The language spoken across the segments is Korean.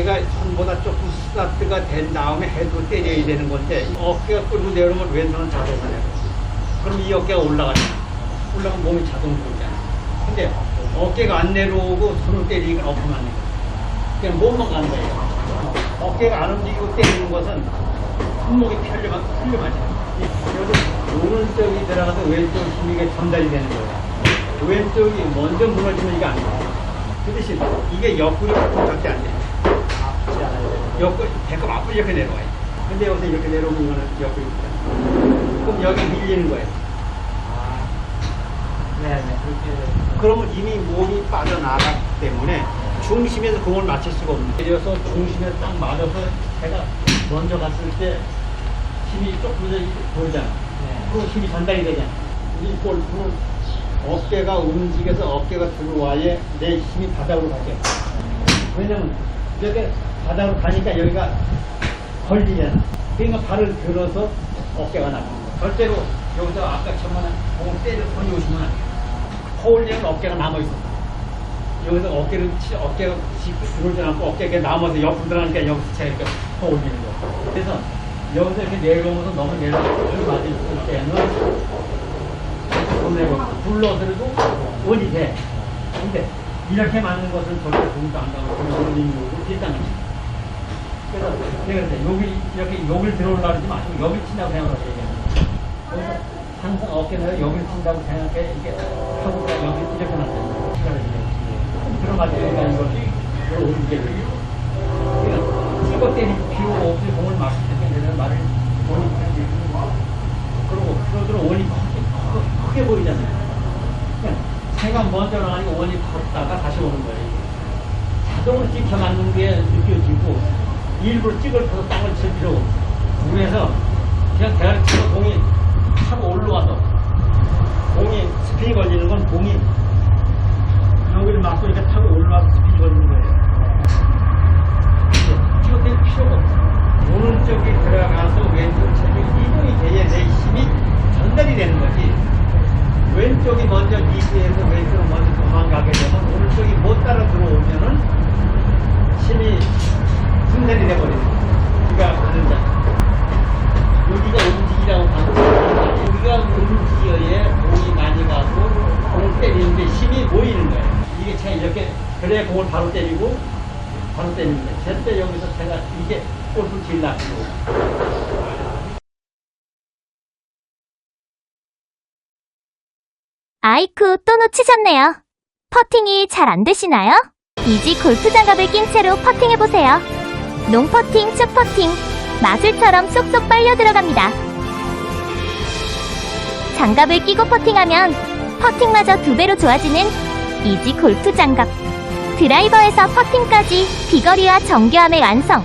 어깨가 손보다 조금 스타트가 된 다음에 헤드로 때려야 되는 건데 어깨가 끌고 내려오면 왼손은 자동으로 내려. 그럼 이 어깨가 올라가잖아. 올라가면 몸이 자동으로 오잖아. 근데 어깨가 안 내려오고 손을 때리니까 안 돼. 그냥 몸만 가는 거예요. 어깨가 안 움직이고 때리는 것은 손목이 편려만, 편려하지. 여기 오른쪽이 들어가서 왼쪽 힘이 전달이 되는 거예요. 왼쪽이 먼저 무너지면 이게 안 돼. 그 대신 이게 옆구리 절대 안 돼. 아 프지 않아요. 옆구리, 배꼽 앞으로 이렇게 내려와요. 근데 여기서 이렇게 내려오면 이거는 옆구리. 그럼 여기 밀리는 거예요. 아, 네네. 그렇게. 그러면 이미 몸이 빠져나가기 때문에 중심에서 공을 맞출 수가 없는 거예요. 그래서 중심에 딱 맞아서 제가 먼저 갔을 때 힘이 조금 더 돌잖아. 네. 그럼 힘이 전달이 되잖아. 이 골프는 어깨가 움직여서 어깨가 들어와야 내 힘이 바닥으로 가죠. 왜냐면 이렇게 바닥으로 가니까 여기가 걸리잖아. 그러니까 발을 들어서 어깨가 나가는 거야. 절대로 여기서 아까처럼 공을 때려 손이 오시면. 허울리는 어깨가 남아있어. 여기서 어깨를 치, 어깨가 짚고 들어오지 않고 어깨가 남아서 옆으로 들어가니까 여기서 제가 이렇게 허울리는 거. 그래서 여기서 이렇게 내려오면서 너무 내려오고 맞을 때는 보내고 불러들고 원이 돼. 근데 이렇게 맞는 것은 절대 공도 안 가고 비슷한 거지. 그때 여기 이렇게 여기를 들어오려고 하지 마시고 여기 친다고 생각하세요. 그래서 항상 어깨를 여기를 친다고 생각해 이렇게 하고 그냥 여기 이렇게 말이니까 이것이 오른게 그러니까 필요가 없이 공을 맞을 때 내가 말을 그러고 그러더러 원이 크게, 크게, 보이잖아요. 그냥 새가 먼저 나가니까 원이 컸다가 다시 오는 거예요. 자동으로 찍혀 맞는 게 느껴지고 일부러 찍을 터서 땅을 칠 필요가 없어. 그래서 그냥 대가리 치고 공이 타고 올라와서 공이 스피이 걸리는 건 공이 여기를 막고 이렇게 타고 올라와서 스피이 걸리는 거예요. 찍어 뗄 필요가 없어. 오른쪽이 들어가서 왼쪽 체중이 이동이 돼야 내 힘이 전달이 되는 거지. 왼쪽이 먼저 리드해서 왼쪽으로 먼저 도망가게 되면 오른쪽이 못 따라 이 모이는 거예요. 이게 차 이렇게 그래야 공을 바로 때리고 바로 때리는 거예요. 절대 여기서 제가 이게 골프 제일 거예요. 아이쿠 또 놓치셨네요. 퍼팅이 잘 안 되시나요? 이지 골프 장갑을 낀 채로 퍼팅해보세요. 농퍼팅, 축퍼팅, 마술처럼 쏙쏙 빨려 들어갑니다. 장갑을 끼고 퍼팅하면 퍼팅마저 두 배로 좋아지는 이지 골프 장갑. 드라이버에서 퍼팅까지 비거리와 정교함의 완성.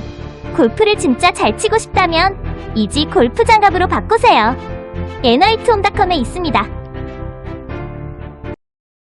골프를 진짜 잘 치고 싶다면 이지 골프 장갑으로 바꾸세요. 에너이트홈닷컴에 있습니다.